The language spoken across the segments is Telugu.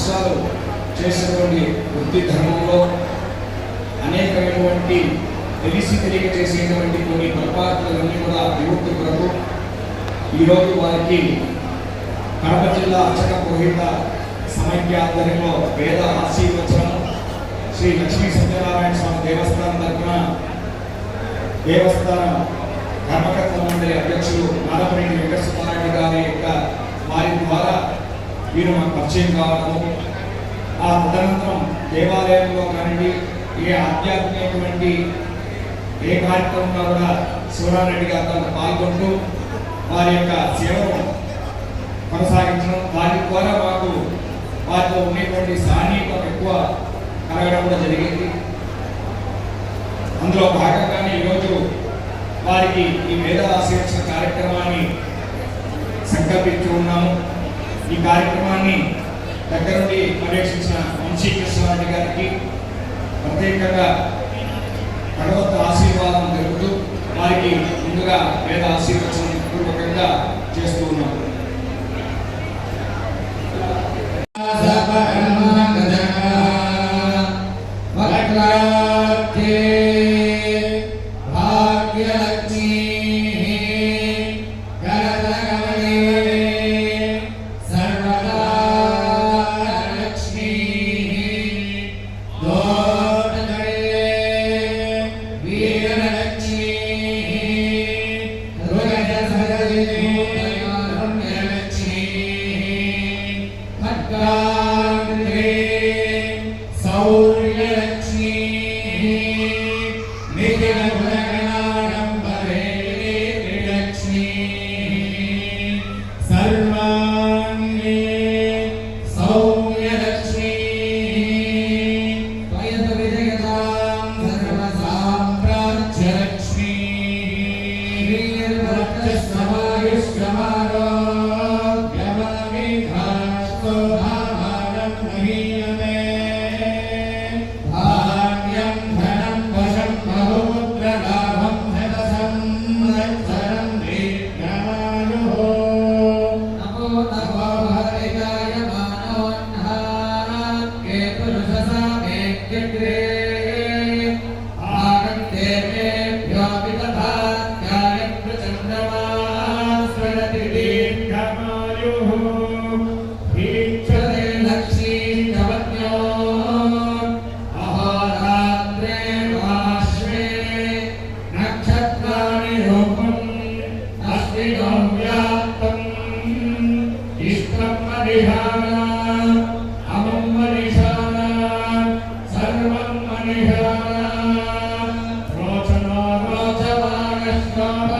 సంవత్సరాలు చేసినటువంటి వృత్తి ధర్మంలో అనేకమైనటువంటి తెలిసి తెలియక చేసేటువంటి కొన్ని పొరపాట్లన్నీ కూడా విముక్తి కొరకు ఈరోజు వారికి కడప జిల్లా అర్చక పురోహిత సమైక్య ఆధ్వర్యంలో వేద ఆశీర్వచనం శ్రీ లక్ష్మీ సత్యనారాయణ స్వామి దేవస్థానం తరఫున దేవస్థానం కర్మకర్త మండలి అధ్యక్షులు నారపరెడ్డి వెంకట సుబ్బారెడ్డి గారి యొక్క వారి ద్వారా వీరు మాకు పరిచయం కావడము ఆ తదనంతరం దేవాలయంలో కానివ్వండి ఏ ఆధ్యాత్మికమైనటువంటి ఏ కార్యక్రమంలో కూడా శివరారెడ్డి గారు దాంట్లో పాల్గొంటూ వారి యొక్క సేవను కొనసాగించడం వారి ద్వారా మాకు వారితో ఉండేటువంటి సాన్నిహితం ఎక్కువ కలగడం కూడా జరిగింది. అందులో భాగంగానే ఈరోజు వారికి ఈ మేధా ఆశీర్వచన కార్యక్రమాన్ని సంకల్పించి ఉన్నాము. ఈ కార్యక్రమాన్ని దగ్గరుండి పర్యవేక్షించిన వంశీ కృష్ణారెడ్డి గారికి ప్రత్యేకంగా భగవత్ ఆశీర్వాదం జరుగుతూ వారికి ముందుగా వేద ఆశీర్వచనం పూర్వకంగా చేస్తూ ఉన్నాము సర్వం మనిషాన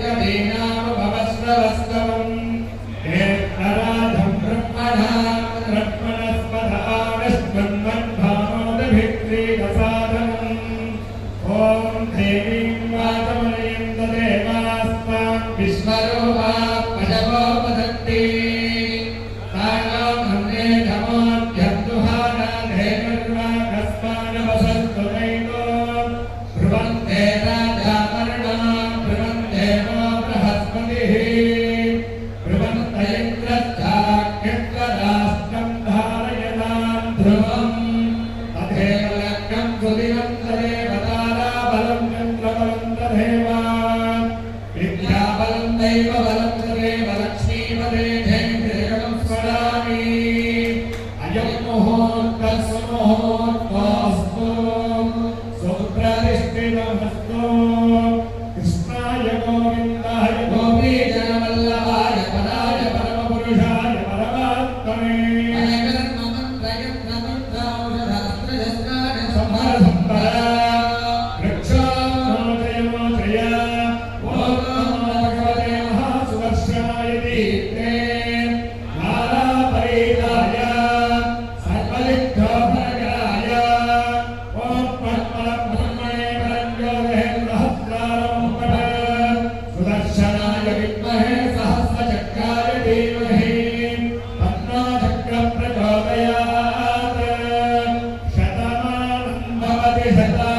আমাদের সরকার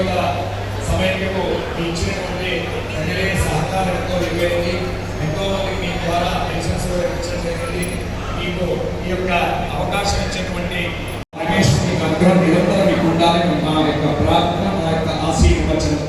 అత్యంత సమయంలో ఇచ్చినటువంటి ప్రజలే సహకారం ఎంతో ఎక్కువైంది ఎంతో మంది మీ ద్వారా పెన్షన్స్ ఇచ్చడం జరిగింది. మీకు ఈ యొక్క అవకాశం ఇచ్చినటువంటి రమేష్ మీకు అనుగ్రహం నిరంతరం మీకు ఉండాలని మా యొక్క ప్రార్థన మా యొక్క ఆశీర్వచనం.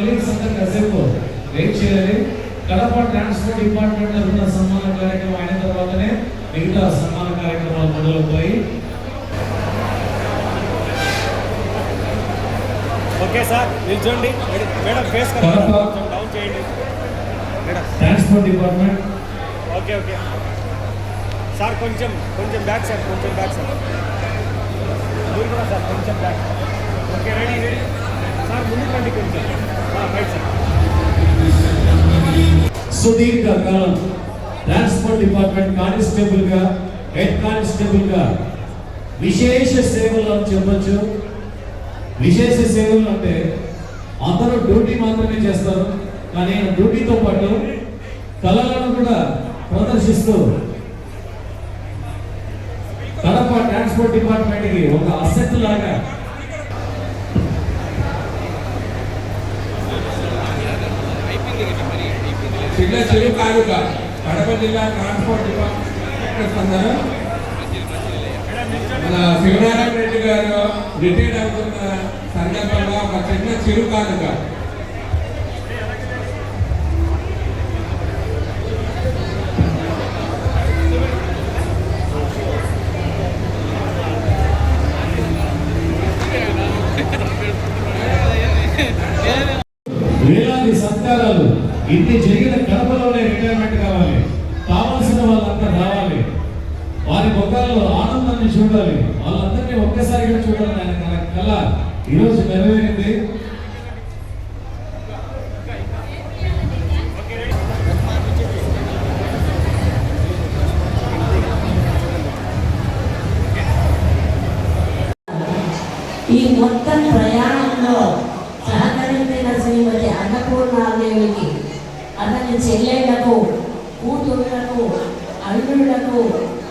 కొలీగ్స్ అందరు కాసేపు వెయిట్ చేయాలి? కడప ట్రాన్స్పోర్ట్ డిపార్ట్మెంట్ తరఫున సన్మాన కార్యక్రమం అయిన తర్వాతనే మిగతా సన్మాన కార్యక్రమాలు మొదలవుతాయి. ఓకే సార్ నిల్చోండి. మేడం- ఫేస్ డౌన్ చేయండి. Madam. Transport department. Okay okay. Sir కొంచెం కొంచెం బ్యాక్ సార్ కొంచెం బ్యాక్ సార్. మీరు కూడా సార్ కొంచెం back okay ready ready sir ముందుకు రండి కొంచెం. సుదీర్ఘ కాలం ట్రాన్స్పోర్ట్ డిపార్ట్మెంట్ కానిస్టేబుల్గా హెడ్ కానిస్టేబుల్గా విశేష సేవలు అని చెప్పొచ్చు. విశేష సేవలు అంటే అందరూ డ్యూటీ మాత్రమే చేస్తారు. కానీ డ్యూటీతో పాటు కళలను కూడా ప్రదర్శిస్తూ కడప ట్రాన్స్పోర్ట్ డిపార్ట్మెంట్కి ఒక అసెట్ లాగా సిగ్నేచర్ కానుక. కడప జిల్లా ట్రాన్స్పోర్ట్ డిపార్ట్మెంట్ మన శివనారాయణ రెడ్డి గారు రిటైర్డ్ అవుతున్న సందర్భంగా ఒక చిన్న చిరు కానుక. సత్కారాలు ఇన్ని జరిగిన కడపలోనే రిటైర్మెంట్ కావాలి. కావాల్సిన వాళ్ళంతా రావాలి. వారి ముఖాల్లో ఆనందాన్ని చూడాలి. వాళ్ళందరినీ ఒక్కసారిగా చూడాలని ఆయన కల కళ ఈరోజు నెరవేరింది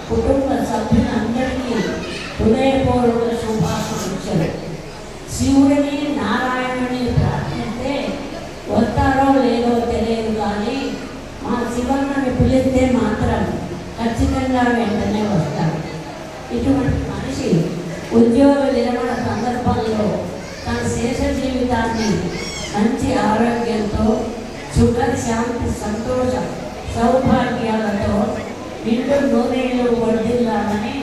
కుటుంబ సభ్యులందరికీ హృదయపూర్వక శుభాకాంక్షలు శివుడిని నారాయణుని ప్రార్థిస్తే వస్తారో లేదో తెలియదు కానీ మా శివన్నని పిలిస్తే మాత్రం ఖచ్చితంగా వెంటనే వస్తారు ఇటువంటి మనిషి ఉద్యోగ విరమణ సందర్భంలో తన శేష జీవితాన్ని మంచి ఆరోగ్యంతో సుఖ శాంతి సంతోషం సౌభాగ్యాలతో నిండు నూనెలు వర్ధిల్లాలని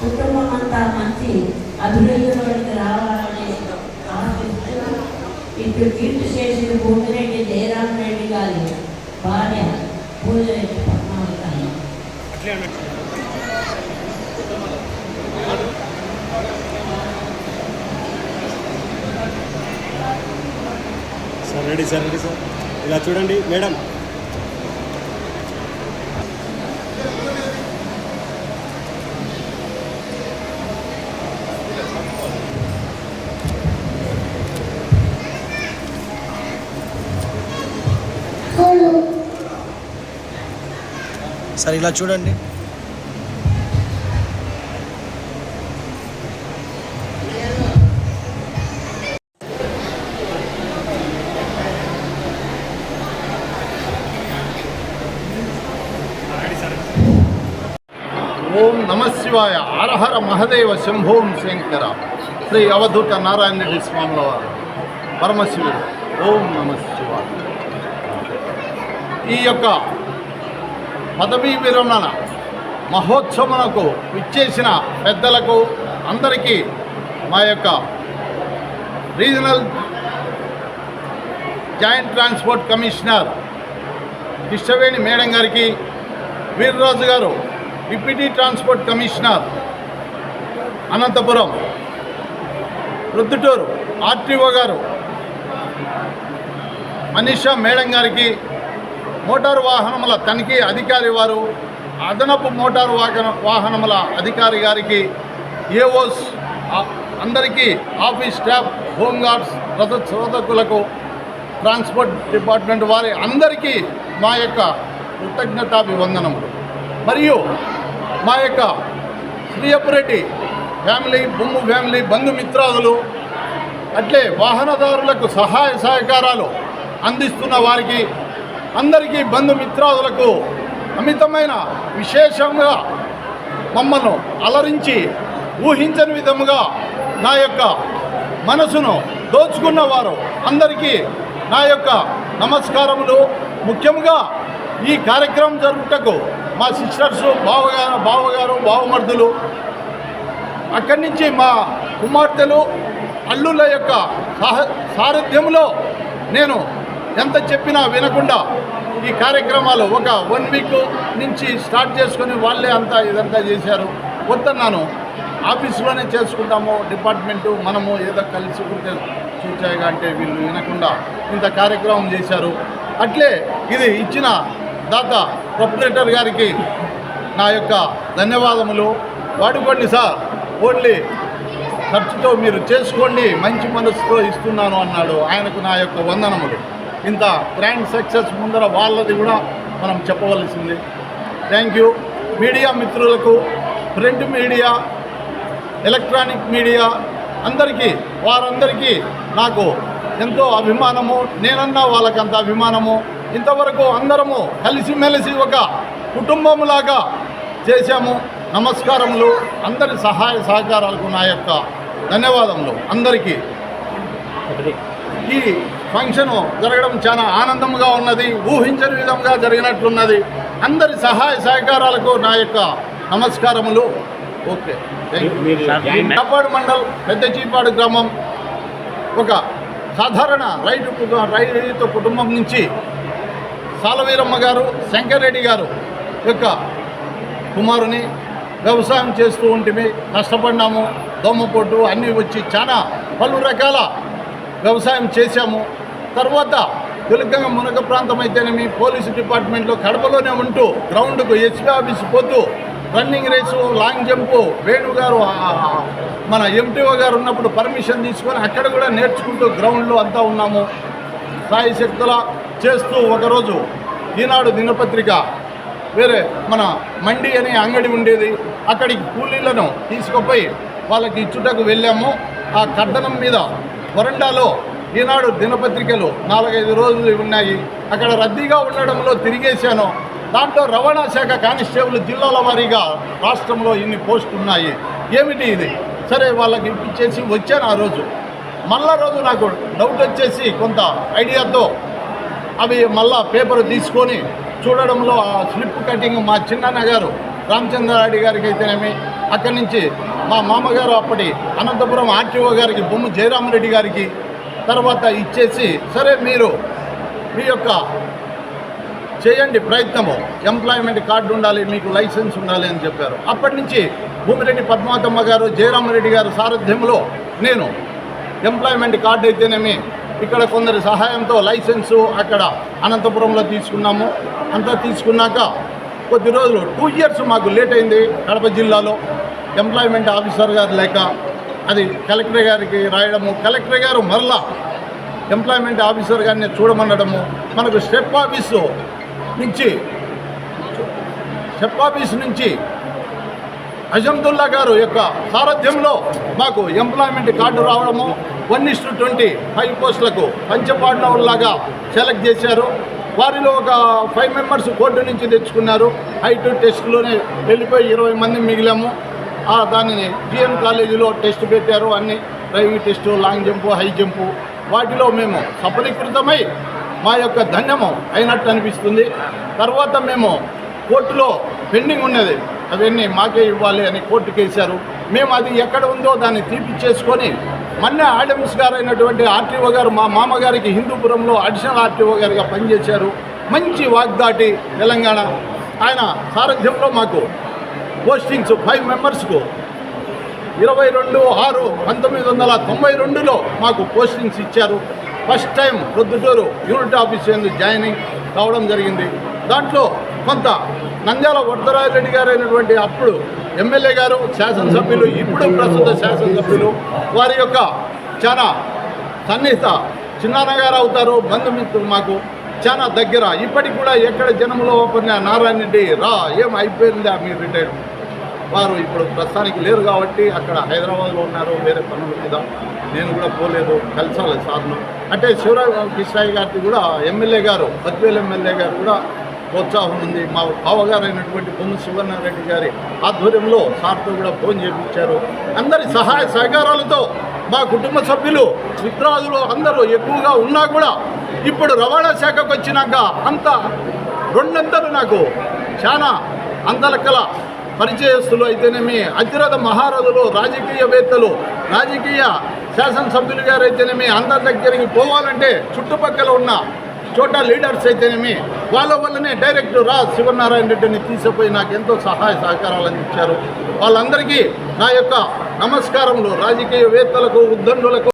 కుటుంబం అంతా మంచి అభివృద్ధిలోకి రావాలని ఆశిస్తూ ఇప్పుడు కీర్తి చేసిన భూమిరెడ్డి జయరాం రెడ్డి గారి భార్య Poojareddy Padmavathi sir ready sir ready sir. ఇలా చూడండి మేడం. ఒకసారి ఇలా చూడండి. ఓం నమ శివాయ. హరహర మహదేవ శంభోం శంకర. శ్రీ అవధూత నారాయణ రెడ్డి స్వాముల వారు పరమశివుడు. ఓం నమ శివాయ. ఈ యొక్క పదవీ విరమణ మహోత్సవమునకు విచ్చేసిన పెద్దలకు అందరికీ మా యొక్క regional joint transport commissioner Krishnaveni madam గారికి వీర్రాజు గారు డిప్యూటీ ట్రాన్స్పోర్ట్ కమిషనర్ అనంతపురం రుద్దుటూరు ఆర్టీఓ గారు మనీషా మేడం గారికి మోటారు వాహనముల తనిఖీ అధికారి వారు అదనపు మోటారు వాహన వాహనముల అధికారి గారికి ఏఓస్ అందరికీ ఆఫీస్ స్టాఫ్ హోంగార్డ్స్ రథ శోధకులకు ట్రాన్స్పోర్ట్ డిపార్ట్మెంట్ వారి అందరికీ మా యొక్క కృతజ్ఞతాభివందనములు. మరియు మా యొక్క శ్రీయపురెడ్డి ఫ్యామిలీ బొమ్ము ఫ్యామిలీ బంధుమిత్రాదులు అట్లే వాహనదారులకు సహాయ సహకారాలు అందిస్తున్న వారికి అందరికీ బంధుమిత్రాదులకు అమితమైన విశేషంగా మమ్మల్ని అలరించి ఊహించని విధముగా నా యొక్క మనసును దోచుకున్న వారు అందరికీ నా యొక్క నమస్కారములు. ముఖ్యంగా ఈ కార్యక్రమం జరుపుటకు మా సిస్టర్స్ బావగారు బావగారు బావమర్దులు అక్కడి నుంచి మా కుమార్తెలు అల్లుల యొక్క సాహ సారథ్యంలో నేను ఎంత చెప్పినా వినకుండా ఈ కార్యక్రమాలు ఒక వన్ వీక్ నుంచి స్టార్ట్ చేసుకొని వాళ్ళే అంతా ఇదంతా చేశారు. వద్దన్నాను. ఆఫీసులోనే చేసుకుంటాము డిపార్ట్మెంటు మనము ఏదో కలిసి ఉంటే చూచాయిగా అంటే వీళ్ళు వినకుండా ఇంత కార్యక్రమం చేశారు. అట్లే ఇది ఇచ్చిన దాత ప్రొపరేటర్ గారికి నా యొక్క ధన్యవాదములు. వాడుకోండి సార్ ఓన్లీ ఖర్చుతో మీరు చేసుకోండి మంచి మనసుతో ఇస్తున్నాను అన్నాడు. ఆయనకు నా యొక్క వందనములు. ఇంత గ్రాండ్ సక్సెస్ ముందర వాళ్ళది కూడా మనం చెప్పవలసింది. థ్యాంక్ యూ మీడియా మిత్రులకు ప్రింట్ మీడియా ఎలక్ట్రానిక్ మీడియా అందరికీ వారందరికీ నాకు ఎంతో అభిమానము నేనన్నా వాళ్ళకంత అభిమానము. ఇంతవరకు అందరము కలిసిమెలిసి ఒక కుటుంబంలాగా చేశాము. నమస్కారములు. అందరి సహాయ సహకారాలకు నా యొక్క ధన్యవాదములు. అందరికీ. ఈ ఫంక్షన్ జరగడం చాలా ఆనందంగా ఉన్నది ఊహించని విధంగా జరిగినట్లున్నది. అందరి సహాయ సహకారాలకు నా యొక్క నమస్కారములు. ఓకే కాపాడు మండల్ పెద్ద చీపాడు గ్రామం ఒక సాధారణ రైతు రైతు కుటుంబం నుంచి సాలవీరమ్మ గారు శంకర్రెడ్డి గారు యొక్క కుమారుని వ్యవసాయం చేస్తూ ఉంటిమి కష్టపడినాము దోమపోటు అన్నీ వచ్చి చాలా పలు రకాల వ్యవసాయం చేశాము. తర్వాత తెలుగంగ మునగ ప్రాంతం అయితేనేమి పోలీసు డిపార్ట్మెంట్లో కడపలోనే ఉంటూ గ్రౌండ్కు ఎస్పీ ఆఫీస్ పోతూ running race long jump Venu గారు మన ఎంటీఓ గారు ఉన్నప్పుడు పర్మిషన్ తీసుకొని అక్కడ కూడా నేర్చుకుంటూ గ్రౌండ్లో అంతా ఉన్నాము. సాయి శక్తుల చేస్తూ ఒకరోజు ఈనాడు దినపత్రిక వేరే మన మండి అనే అంగడి ఉండేది. అక్కడికి కూలీలను తీసుకుపోయి వాళ్ళకి ఇచ్చుటకు వెళ్ళాము. ఆ కడ్డనం మీద వరండాలో ఈనాడు దినపత్రికలు నాలుగైదు రోజులు ఉన్నాయి. అక్కడ రద్దీగా ఉండడంలో తిరిగేశాను. దాంట్లో రవాణా శాఖ కానిస్టేబుల్ జిల్లాల వారీగా రాష్ట్రంలో ఇన్ని పోస్టులు ఉన్నాయి. ఏమిటి ఇది? సరే వాళ్ళకి ఇప్పించేసి వచ్చాను ఆ రోజు. మళ్ళా రోజు నాకు డౌట్ వచ్చేసి కొంత ఐడియాతో అవి మళ్ళా పేపర్ తీసుకొని చూడడంలో ఆ స్లిప్ కటింగ్ మా చిన్నన్న గారు రామచంద్రారెడ్డి గారికి అయితేనేమి అక్కడి నుంచి మా మామగారు అప్పటి అనంతపురం ఆర్టీఓ గారికి బొమ్మ జయరామరెడ్డి గారికి తర్వాత ఇచ్చేసి సరే మీరు మీ యొక్క చేయండి ప్రయత్నము. ఎంప్లాయ్మెంట్ కార్డు ఉండాలి మీకు లైసెన్స్ ఉండాలి అని చెప్పారు. అప్పటి నుంచి భూమిరెడ్డి పద్మావతమ్మ గారు జయరామరెడ్డి గారు సారథ్యంలో నేను ఎంప్లాయ్మెంట్ కార్డు అయితేనేమి ఇక్కడ కొందరి సహాయంతో లైసెన్సు అక్కడ అనంతపురంలో తీసుకున్నాము. అంతా తీసుకున్నాక కొద్ది రోజులు టూ ఇయర్స్ మాకు లేట్ అయింది కడప జిల్లాలో. ఎంప్లాయ్మెంట్ ఆఫీసర్ గారు లేక అది కలెక్టర్ గారికి రాయడము. కలెక్టర్ గారు మరలా ఎంప్లాయ్మెంట్ ఆఫీసర్ గారిని చూడమనడము. మనకు స్టెప్ ఆఫీసు నుంచి స్టెప్ ఆఫీస్ నుంచి అజంతుల్లా గారు యొక్క సారథ్యంలో మాకు ఎంప్లాయ్మెంట్ కార్డు రావడము. వన్ ఇస్టు ట్వంటీ ఫైవ్ పోస్టులకు పంచపాండవుల్లాగా సెలెక్ట్ చేశారు. వారిలో ఒక ఫైవ్ మెంబర్స్ కోర్టు నుంచి తెచ్చుకున్నారు. హైట్ టెస్ట్లోనే వెళ్ళిపోయి ఇరవై మంది మిగిలాము. దానిని జిఎం కాలేజీలో టెస్ట్ పెట్టారు. అన్ని driving test long jump high jump. వాటిలో మేము సఫలీకృతమై మా యొక్క ధన్యము అయినట్టు అనిపిస్తుంది. తర్వాత మేము కోర్టులో పెండింగ్ ఉన్నది. అవన్నీ మాకే ఇవ్వాలి అని కోర్టుకి వేశారు మేము అది ఎక్కడ ఉందో దాన్ని తీపిచ్చేసుకొని మొన్న ఆడమ్స్ గారు అయినటువంటి ఆర్టీఓ గారు మా మామగారికి హిందూపురంలో అడిషనల్ ఆర్టీఓ గారిగా పనిచేశారు. మంచి వాగ్దాటి తెలంగాణ. ఆయన సారథ్యంలో మాకు పోస్టింగ్స్ ఫైవ్ మెంబర్స్కు ఇరవై రెండు ఆరు పంతొమ్మిది వందల తొంభై రెండులో మాకు పోస్టింగ్స్ ఇచ్చారు. First time Proddatur unit office joining కావడం జరిగింది. దాంట్లో కొంత నంద్యాల వరదరాజరెడ్డి గారు అయినటువంటి అప్పుడు ఎమ్మెల్యే గారు శాసనసభ్యులు ఇప్పుడు ప్రస్తుత శాసనసభ్యులు వారి యొక్క చాలా సన్నిహిత చిన్నాన్నగారు అవుతారు బంధుమిత్రులు మాకు చాలా దగ్గర. ఇప్పటికి కూడా ఎక్కడ జనంలో ఓపెన్ నారాయణ రెడ్డి రా ఏం అయిపోయిందా మీరు రిటైర్? వారు ఇప్పుడు ప్రస్తుతానికి లేరు కాబట్టి అక్కడ హైదరాబాద్లో ఉన్నారు వేరే పనుల మీద. నేను కూడా పోలేదు కలిసాలి సార్ను అంటే శివరాజ్ కృష్ణయ్య గారికి కూడా ఎమ్మెల్యే గారు పద్వేలు ఎమ్మెల్యే గారు కూడా ప్రోత్సాహం ఉంది. మా బావగారైనటువంటి బొమ్మ సువర్ణారెడ్డి గారి ఆధ్వర్యంలో సార్తో కూడా ఫోన్ చేయించారు అందరి సహాయ సహకారాలతో మా కుటుంబ సభ్యులు మిత్రాదులు అందరూ ఎక్కువగా ఉన్నా కూడా ఇప్పుడు రవాణా శాఖకు వచ్చినాక అంత రెండంతలు నాకు చాలా అందలకల పరిచయస్తులు అయితేనేమి అతిరథ మహారథులు రాజకీయవేత్తలు రాజకీయ శాసనసభ్యులు గారు అయితేనేమి అందరి దగ్గరికి పోవాలంటే చుట్టుపక్కల ఉన్న చోట లీడర్స్ అయితేనేమి వాళ్ళ వల్లనే డైరెక్ట్ రా శివనారాయణ రెడ్డిని తీసుకుపోయి నాకు ఎంతో సహాయ సహకారాలు అందించారు వాళ్ళందరికీ నా యొక్క నమస్కారములు రాజకీయవేత్తలకు ఉద్దండులకు